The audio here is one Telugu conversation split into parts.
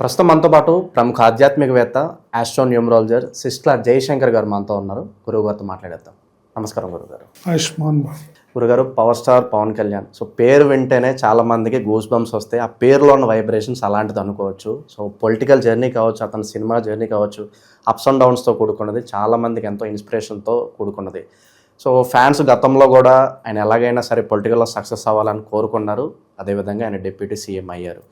ప్రస్తుతం మనతో పాటు ప్రముఖ ఆధ్యాత్మికవేత్త ఆస్ట్రోన్యూమరాలజర్ సిస్టర్ జయశంకర్ గారు మనతో ఉన్నారు. గురువు గారితో మాట్లాడేద్దాం. నమస్కారం గురుగారు. ఆయుష్మాన్ గురుగారు power star Pawan Kalyan. So పేరు వింటేనే చాలా మందికి గూస్ బంప్స్ వస్తాయి. ఆ పేరులో ఉన్న వైబ్రేషన్స్ అలాంటిది అనుకోవచ్చు. సో పొలిటికల్ జర్నీ కావచ్చు అతని సినిమా జర్నీ కావచ్చు అప్స్ అండ్ డౌన్స్తో కూడుకున్నది చాలా మందికి ఎంతో ఇన్స్పిరేషన్తో కూడుకున్నది. సో ఫ్యాన్స్ గతంలో కూడా ఆయన ఎలాగైనా సరే పొలిటికల్లో సక్సెస్ అవ్వాలని కోరుకున్నారు. అదేవిధంగా ఆయన డిప్యూటీ సీఎం అయ్యారు.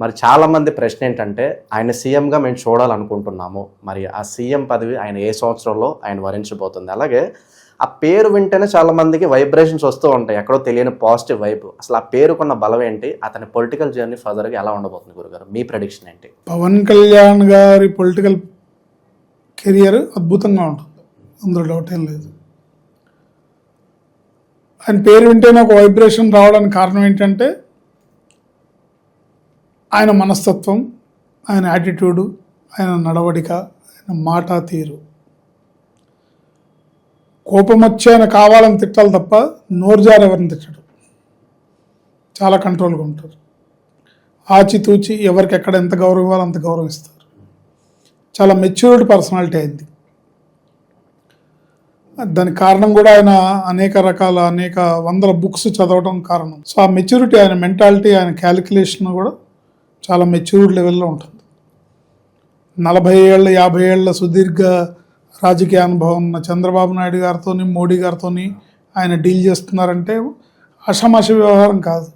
మరి చాలామంది ప్రశ్న ఏంటంటే ఆయన సీఎంగా మేము చూడాలనుకుంటున్నాము. మరి ఆ సీఎం పదవి ఆయన ఏ సంవత్సరంలో ఆయన వరించబోతుంది. అలాగే ఆ పేరు వింటేనే చాలామందికి వైబ్రేషన్స్ వస్తూ ఉంటాయి. ఎక్కడో తెలియని పాజిటివ్ వైబ్. అసలు ఆ పేరుకున్న బలం ఏంటి? అతని పొలిటికల్ జర్నీ ఫర్దర్గా ఎలా ఉండబోతుంది గురుగారు? మీ ప్రొడిక్షన్ ఏంటి? పవన్ కళ్యాణ్ గారి పొలిటికల్ కెరియర్ అద్భుతంగా ఉంటుంది. అందులో డౌట్ ఏం లేదు. ఆయన పేరు వింటేనే ఒక వైబ్రేషన్ రావడానికి కారణం ఏంటంటే ఆయన మనస్తత్వం ఆయన యాటిట్యూడు ఆయన నడవడిక ఆయన మాట తీరు. కోపం వచ్చి ఆయన కావాలని తిట్టాలి తప్ప నోరుజారు ఎవరిని తిట్టడు. చాలా కంట్రోల్గా ఉంటారు. ఆచితూచి ఎవరికి ఎక్కడ ఎంత గౌరవం ఇవ్వాలో అంత గౌరవిస్తారు. చాలా మెచ్యూర్డ్ పర్సనాలిటీ అయింది. దానికి కారణం కూడా ఆయన అనేక రకాల అనేక వందల బుక్స్ చదవడం కారణం. సో ఆ మెచ్యూరిటీ ఆయన మెంటాలిటీ ఆయన క్యాలిక్యులేషన్ కూడా చాలా మెచ్యూర్డ్ లెవెల్లో ఉంటుంది. నలభై ఏళ్ళ యాభై ఏళ్ళ సుదీర్ఘ రాజకీయ అనుభవం ఉన్న చంద్రబాబు నాయుడు గారితో మోడీ గారితో ఆయన డీల్ చేస్తున్నారంటే అషమాష వ్యవహారం కాదు.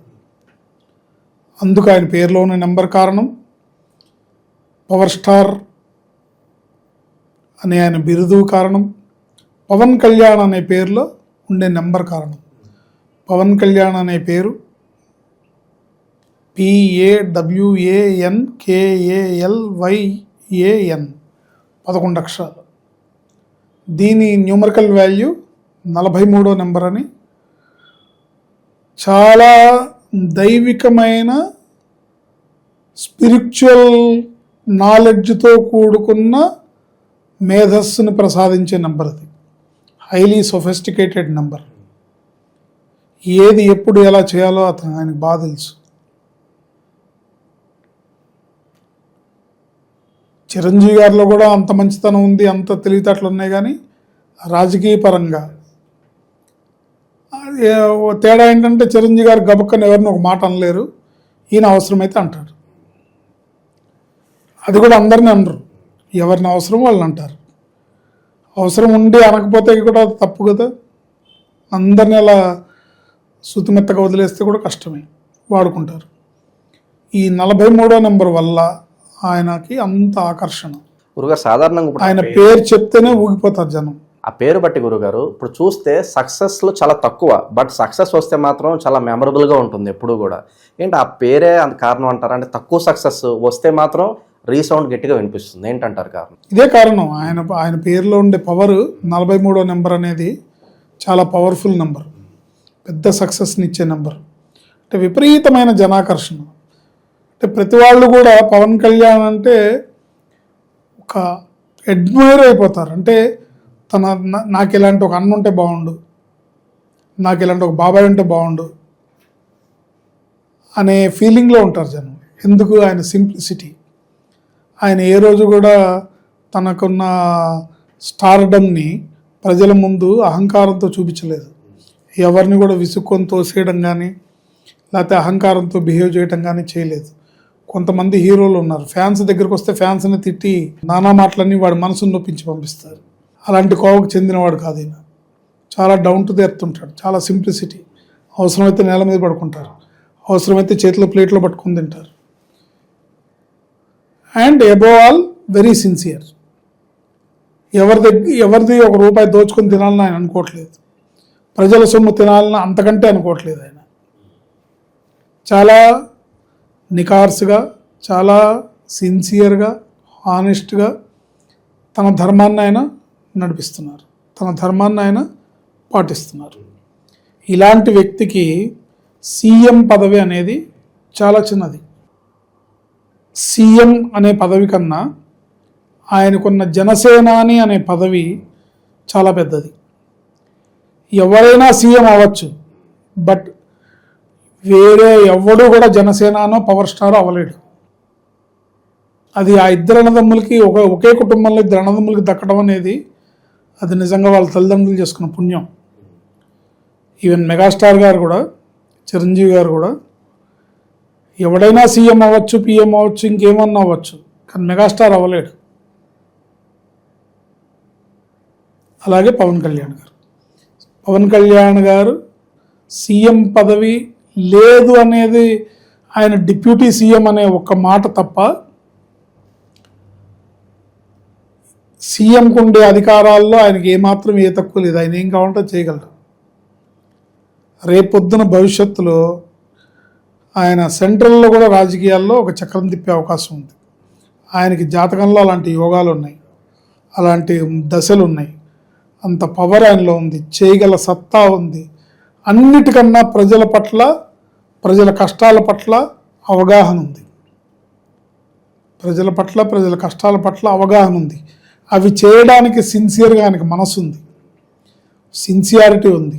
అందుకు ఆయన పేరులోని నెంబర్ కారణం పవర్ స్టార్ అనే ఆయన బిరుదు కారణం పవన్ కళ్యాణ్ అనే పేరులో ఉండే నెంబర్ కారణం. పవన్ కళ్యాణ్ అనే పేరు పిఏడబ్ల్యూఏఎన్ కేఏఎల్వైఏఎన్ పదకొండు అక్షరాలు. దీని న్యూమరికల్ వాల్యూ నలభై మూడో నెంబర్ అని. చాలా దైవికమైన స్పిరిచువల్ నాలెడ్జ్తో కూడుకున్న మేధస్సును ప్రసాదించే నెంబర్ అది. Highly sophisticated number. ఏది ఎప్పుడు ఎలా చేయాలో అతను ఆయనకు బాగా తెలుసు. చిరంజీవి గారిలో కూడా అంత మంచితనం ఉంది అంత తెలివితేటలు ఉన్నాయి కానీ రాజకీయ పరంగా. తేడా ఏంటంటే చిరంజీవి గారు గబక్కని ఎవరిని ఒక మాట అనలేరు ఈయన అవసరమైతే అంటారు. అది కూడా అందరిని అనరు ఎవరిని అవసరం వాళ్ళు అంటారు. అవసరం ఉండి అనకపోతే కూడా తప్పు కదా. అందరిని అలా సుతిమెత్తగా వదిలేస్తే కూడా కష్టమే వాడుకుంటారు. ఈ నలభై మూడో నెంబర్ వల్ల ఆయనకి అంత ఆకర్షణ. గురుగారు సాధారణంగా ఆయన పేరు చెప్తేనే ఊగిపోతారు జనం. ఆ పేరు బట్టి గురుగారు ఇప్పుడు చూస్తే సక్సెస్లో చాలా తక్కువ బట్ సక్సెస్ వస్తే మాత్రం చాలా మెమరబుల్గా ఉంటుంది ఎప్పుడు కూడా. ఏంటి ఆ పేరే అంత కారణం అంటారా? అంటే తక్కువ సక్సెస్ వస్తే మాత్రం రీసౌండ్ గట్టిగా వినిపిస్తుంది. ఏంటంటారు కారణం? ఇదే కారణం. ఆయన ఆయన పేరులో ఉండే పవర్ నలభై మూడో నెంబర్ అనేది చాలా పవర్ఫుల్ నెంబర్ పెద్ద సక్సెస్ని ఇచ్చే నెంబర్ అంటే విపరీతమైన జనాకర్షణ. అంటే ప్రతి వాళ్ళు కూడా పవన్ కళ్యాణ్ అంటే ఒక అడ్మైర్ అయిపోతారు. అంటే తన నాకు ఇలాంటి ఒక అన్న ఉంటే బాగుండు. నాకు ఇలాంటి ఒక బాబాయ్ ఉంటే బాగుండు అనే ఫీలింగ్లో ఉంటారు జనం. ఎందుకు? ఆయన సింప్లిసిటీ ఆయన ఏ రోజు కూడా తనకున్న స్టార్డమ్ని ప్రజల ముందు అహంకారంతో చూపించలేదు. ఎవరిని కూడా విసుక్కొని తోసేయడం కానీ లేకపోతే అహంకారంతో బిహేవ్ చేయడం కానీ చేయలేదు. కొంతమంది హీరోలు ఉన్నారు. ఫ్యాన్స్ దగ్గరికి వస్తే ఫ్యాన్స్ని తిట్టి నానా మాటలన్నీ వాడి మనసును నొప్పించి పంపిస్తారు. అలాంటి కోవకు చెందినవాడు కాదు ఈయన. చాలా డౌన్ టు దెర్త్ ఉంటాడు. చాలా సింప్లిసిటీ అవసరమైతే నేల మీద పడుకుంటారు. అవసరమైతే చేతిలో ప్లేట్లో పట్టుకుని తింటారు. And above all very sincere ఎవరి దగ్గర ఎవరిది ఒక రూపాయి దోచుకొని తినాలని ఆయన అనుకోవట్లేదు. ప్రజల సొమ్ము తినాలని అంతకంటే అనుకోవట్లేదు ఆయన. చాలా నికార్స్గా చాలా సిన్సియర్గా హానెస్ట్గా తన ధర్మాన్ని ఆయన నడిపిస్తున్నారు. తన ధర్మాన్ని ఆయన పాటిస్తున్నారు. ఇలాంటి వ్యక్తికి సీఎం పదవి అనేది చాలా చిన్నది. సీఎం అనే పదవి కన్నా ఆయనకున్న జనసేనాని అనే పదవి చాలా పెద్దది. ఎవరైనా సీఎం అవ్వచ్చు బట్ వేరే ఎవడు కూడా జనసేననో పవర్ స్టార్ అవ్వలేడు. అది ఆ ఇద్దరు అన్నదమ్ములకి ఒక ఒకే కుటుంబంలో ఇద్దరు అన్నదమ్ములకి దక్కడం అనేది అది నిజంగా వాళ్ళ తల్లిదండ్రులు చేసుకున్న పుణ్యం. ఈవెన్ మెగాస్టార్ గారు కూడా చిరంజీవి గారు కూడా ఎవడైనా సీఎం అవ్వచ్చు పిఎం అవ్వచ్చు ఇంకేమన్నా అవ్వచ్చు కానీ మెగాస్టార్ అవ్వలేడు. అలాగే పవన్ కళ్యాణ్ గారు. పవన్ కళ్యాణ్ గారు సీఎం పదవి లేదు అనేది ఆయన డిప్యూటీ సీఎం అనే ఒక్క మాట తప్ప సీఎంకు ఉండే అధికారాల్లో ఆయనకి ఏమాత్రం ఏ తక్కువ లేదు. ఆయన ఏం కావాలంటే చేయగలరు రేపొద్దున భవిష్యత్తులో ఆయన సెంట్రల్లో కూడా రాజకీయాల్లో ఒక చక్రం తిప్పే అవకాశం ఉంది. ఆయనకి జాతకంలో అలాంటి యోగాలు ఉన్నాయి. అలాంటి దశలు ఉన్నాయి. అంత పవర్ ఆయనలో ఉంది. చేయగల సత్తా ఉంది. అన్నిటికన్నా ప్రజల పట్ల ప్రజల కష్టాల పట్ల అవగాహన ఉంది. ప్రజల పట్ల ప్రజల కష్టాల పట్ల అవగాహన ఉంది. అవి చేయడానికి సిన్సియర్గా ఆయనకి మనసు ఉంది. సిన్సియారిటీ ఉంది.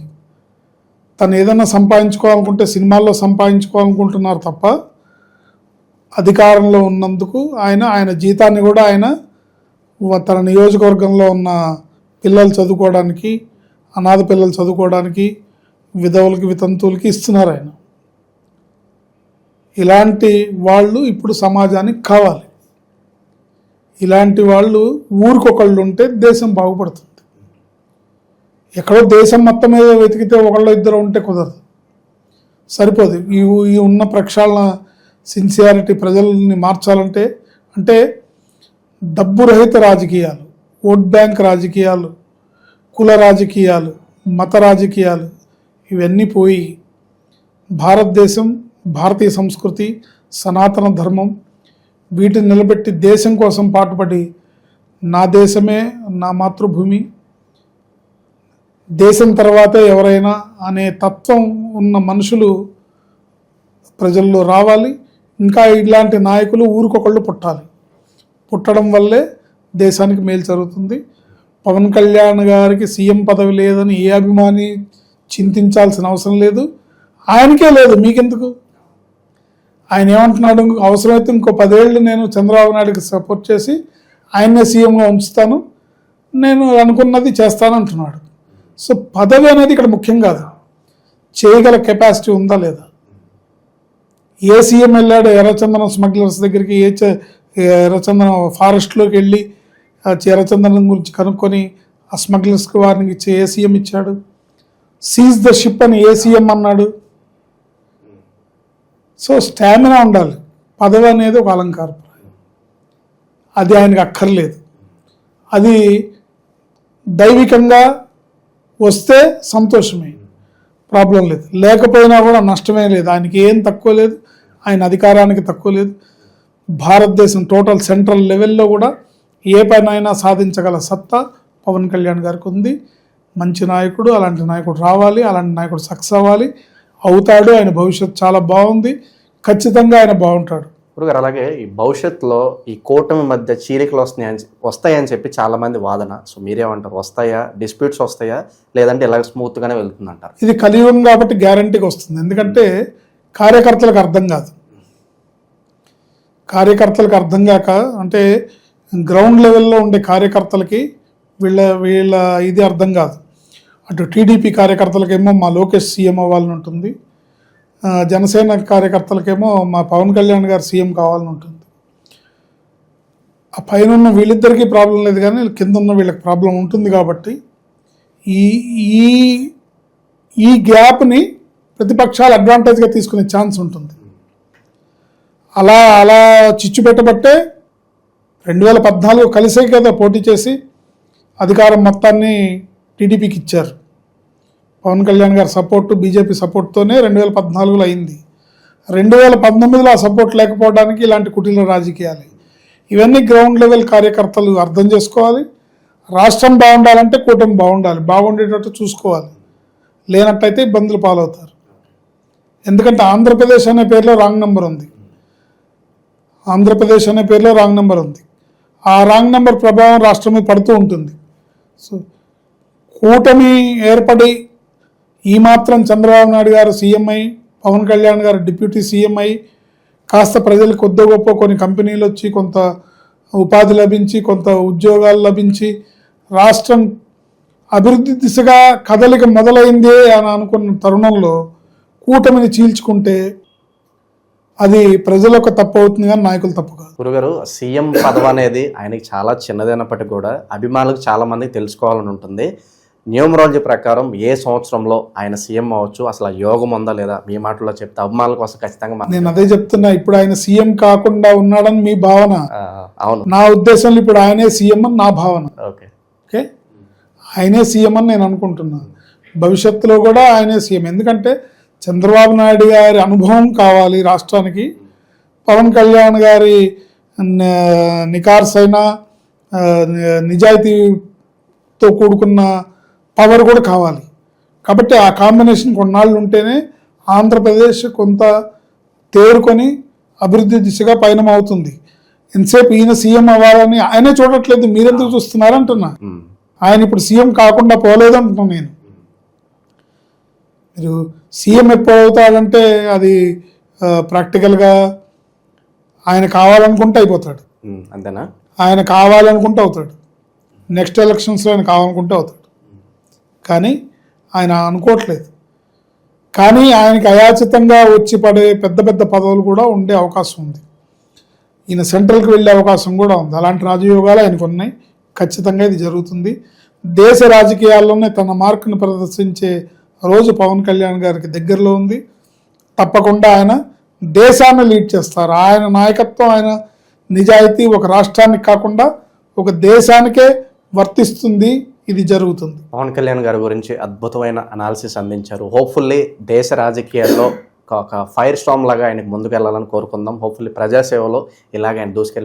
తను ఏదైనా సంపాదించుకోవాలనుకుంటే సినిమాల్లో సంపాదించుకోవాలనుకుంటున్నారు తప్ప అధికారంలో ఉన్నందుకు ఆయన ఆయన జీతాన్ని కూడా ఆయన తన నియోజకవర్గంలో ఉన్న పిల్లలు చదువుకోవడానికి అనాథ పిల్లలు చదువుకోవడానికి విధవులకి వితంతువులకి ఇస్తున్నారు ఆయన. ఇలాంటి వాళ్ళు ఇప్పుడు సమాజానికి కావాలి. ఇలాంటి వాళ్ళు ఊరికొకళ్ళు ఉంటే దేశం బాగుపడుతుంది. ఎక్కడో దేశం మొత్తం మీద వెతికితే ఒకళ్ళు ఇద్దరు ఉంటే కుదరదు. సరిపోదు. ఈ ఈ ఉన్న ప్రక్షాళన సిన్సియారిటీ ప్రజల్ని మార్చాలంటే అంటే డబ్బు రహిత రాజకీయాలు ఓట్ బ్యాంక్ రాజకీయాలు కుల రాజకీయాలు మత రాజకీయాలు ఇవన్నీ పోయి భారతదేశం భారతీయ సంస్కృతి సనాతన ధర్మం వీటిని నిలబెట్టి దేశం కోసం పాటుపడి నా దేశమే నా మాతృభూమి దేశం తర్వాతే ఎవరైనా అనే తత్వం ఉన్న మనుషులు ప్రజల్లో రావాలి. ఇంకా ఇలాంటి నాయకులు ఊరికొకళ్ళు పుట్టాలి. పుట్టడం వల్లే దేశానికి మేలు జరుగుతుంది. పవన్ కళ్యాణ్ గారికి సీఎం పదవి లేదని ఏ అభిమాని చింతించాల్సిన అవసరం లేదు. ఆయనకే లేదు మీకెందుకు? ఆయన ఏమంటున్నాడు? అవసరమైతే ఇంకో పదేళ్ళు నేను చంద్రబాబు నాయుడుకి సపోర్ట్ చేసి ఆయన్నే సీఎంగా ఉంచుతాను. నేను అనుకున్నది చేస్తాను అంటున్నాడు సో పదవి అనేది ఇక్కడ ముఖ్యం కాదు. చేయగల కెపాసిటీ ఉందా లేదా? ఏ సీఎం వెళ్ళాడు? ఎర్రచందనం స్మగ్లర్స్ దగ్గరికి ఏ చ- ఎర్రచందనం ఫారెస్ట్లోకి వెళ్ళి ఆ ఎర్రచందనం గురించి కనుక్కొని ఆ స్మగ్లర్స్కి వారిని ఇచ్చి ఏ సీఎం ఇచ్చాడు? సీజ్ ద షిప్ అని ఏ సీఎం అన్నాడు. సో స్టామినా ఉండాలి. పదవి అనేది ఒక అలంకారం అది ఆయనకు అక్కర్లేదు. అది దైవికంగా వస్తే సంతోషమే. ప్రాబ్లం లేదు. లేకపోయినా కూడా నష్టమే లేదు. ఆయనకి ఏం తక్కువ లేదు. ఆయన అధికారానికి తక్కువ లేదు. భారతదేశం టోటల్ సెంట్రల్ లెవెల్లో కూడా ఏ పనైనా సాధించగల సత్తా పవన్ కళ్యాణ్ గారికి ఉంది. మంచి నాయకుడు అలాంటి నాయకుడు రావాలి అలాంటి నాయకుడు సక్సెస్ అవ్వాలి. అవుతాడు ఆయన భవిష్యత్తు చాలా బాగుంది. ఖచ్చితంగా ఆయన బాగుంటాడు. గురుగారు అలాగే ఈ భవిష్యత్తులో ఈ కూటమి మధ్య చీలికలు వస్తున్నాయని వస్తాయని చెప్పి చాలా మంది వాదన. సో మీరేమంటారు? వస్తాయా? డిస్ప్యూట్స్ వస్తాయా? లేదంటే ఇలా స్మూత్ గానే వెళ్తుందంటారు? ఇది కలియుగం కాబట్టి గ్యారంటీగా వస్తుంది. ఎందుకంటే కార్యకర్తలకు అర్థం కాదు. కార్యకర్తలకు అర్థం కాక అంటే గ్రౌండ్ లెవెల్లో ఉండే కార్యకర్తలకి వీళ్ళ వీళ్ళ ఇది అర్థం కాదు. అటు టీడీపీ కార్యకర్తలకేమో మా లోకేష్ సీఎం అవ్వాలని ఉంటుంది. జనసేన కార్యకర్తలకేమో మా పవన్ కళ్యాణ్ గారు సీఎం కావాలని ఉంటుంది. ఆ పైన ఉన్న వీళ్ళిద్దరికీ ప్రాబ్లం లేదు కానీ కింద ఉన్న వీళ్ళకి ప్రాబ్లం ఉంటుంది కాబట్టి ఈ ఈ ఈ గ్యాప్ని ప్రతిపక్షాలు అడ్వాంటేజ్గా తీసుకునే ఛాన్స్ ఉంటుంది. అలా అలా చిచ్చు పెట్టబట్టే రెండు వేల పద్నాలుగు కలిసే కదా పోటీ చేసి అధికారం మొత్తాన్ని టీడీపీకి ఇచ్చారు. పవన్ కళ్యాణ్ గారి సపోర్టు బీజేపీ సపోర్ట్తోనే రెండు వేల పద్నాలుగులో అయింది. రెండు వేల పంతొమ్మిదిలో ఆ సపోర్ట్ లేకపోవడానికి ఇలాంటి కుటీల రాజకీయాలు. ఇవన్నీ గ్రౌండ్ లెవెల్ కార్యకర్తలు అర్థం చేసుకోవాలి. రాష్ట్రం బాగుండాలంటే కూటమి బాగుండాలి. బాగుండేటట్టు చూసుకోవాలి. లేనట్టయితే ఇబ్బందులు పాలవుతారు. ఎందుకంటే ఆంధ్రప్రదేశ్ అనే పేరులో రాంగ్ నెంబర్ ఉంది. ఆంధ్రప్రదేశ్ అనే పేరులో రాంగ్ నెంబర్ ఉంది. ఆ రాంగ్ నెంబర్ ప్రభావం రాష్ట్రం మీద పడుతూ ఉంటుంది. సో కూటమి ఏర్పడి ఈ మాత్రం చంద్రబాబు నాయుడు గారు సీఎంఐ పవన్ కళ్యాణ్ గారు డిప్యూటీ సీఎంఐ కాస్త ప్రజలు కొద్ది గొప్ప కొన్ని కంపెనీలు వచ్చి కొంత ఉపాధి లభించి కొంత ఉద్యోగాలు లభించి రాష్ట్రం అభివృద్ధి దిశగా కదలిక మొదలైంది అని అనుకున్న తరుణంలో కూటమిని చీల్చుకుంటే అది ప్రజలకు తప్పు అవుతుంది కానీ నాయకులు తప్పు కాదు. గురుగారు సీఎం పదవి అనేది ఆయనకి చాలా చిన్నదైనప్పటికీ కూడా అభిమానులకు చాలామంది తెలుసుకోవాలని ఉంటుంది. న్యూమరాలజీ ప్రకారం ఏ సంవత్సరంలో ఆయన సీఎం అవ్వచ్చు అసలు యోగం ఉందా లేదా మీ మాటల్లో చెప్తే అభిమానుల కోసం ఖచ్చితంగా నేను అదే చెప్తున్నా ఇప్పుడు ఆయన సీఎం కాకుండా ఉన్నాడని మీ భావన. అవును. నా ఉద్దేశంలో ఇప్పుడు ఆయనే సీఎం అని నా భావన. ఓకే. ఓకే? ఆయనే సీఎం అని నేను అనుకుంటున్నాను భవిష్యత్తులో కూడా ఆయనే సీఎం. ఎందుకంటే చంద్రబాబు నాయుడు గారి అనుభవం కావాలి రాష్ట్రానికి. పవన్ కళ్యాణ్ గారి నికార్సైన నిజాయితీతో కూడుకున్న పవర్ కూడా కావాలి. కాబట్టి ఆ కాంబినేషన్ కొన్నాళ్ళు ఉంటేనే ఆంధ్రప్రదేశ్ కొంత తేరుకొని అభివృద్ధి దిశగా పయనం అవుతుంది. ఎంతసేపు ఈయన సీఎం అవ్వాలని ఆయనే చూడట్లేదు. మీరెందుకు చూస్తున్నారు అంటున్నా ఉమ్, ఆయన ఇప్పుడు సీఎం కాకుండా పోలేదు అంటున్నాను నేను. మీరు సీఎం ఎప్పుడు అవుతాడంటే అది ప్రాక్టికల్గా ఆయన కావాలనుకుంటే అయిపోతాడు. అంతేనా? ఆయన కావాలనుకుంటే అవుతాడు. నెక్స్ట్ ఎలక్షన్స్లో ఆయన కావాలనుకుంటే అవుతాడు. కానీ ఆయన అనుకోవట్లేదు. కానీ ఆయనకి అయాచితంగా వచ్చి పడే పెద్ద పెద్ద పదవులు కూడా ఉండే అవకాశం ఉంది. ఈయన సెంట్రల్కి వెళ్ళే అవకాశం కూడా ఉంది. అలాంటి రాజయోగాలు ఆయనకు ఉన్నాయి. ఖచ్చితంగా ఇది జరుగుతుంది. దేశ రాజకీయాల్లోనే తన మార్కును ప్రదర్శించే రోజు పవన్ కళ్యాణ్ గారికి దగ్గరలో ఉంది. తప్పకుండా ఆయన దేశాన్ని లీడ్ చేస్తారు. ఆయన నాయకత్వం ఆయన నిజాయితీ ఒక రాష్ట్రానికి కాకుండా ఒక దేశానికే వర్తిస్తుంది ఇది జరుగుతుంది. పవన్ కళ్యాణ్ గారి గురించి అద్భుతమైన అనాలిసిస్ అందించారు. హోప్ఫుల్లీ దేశ రాజకీయాల్లో ఒక- ఫైర్ స్టామ్ లాగా ఆయనకు ముందుకెళ్ళాలని కోరుకుందాం. హోప్ఫుల్లీ ప్రజాసేవలో ఇలాగ ఆయన దూసుకెళ్ళి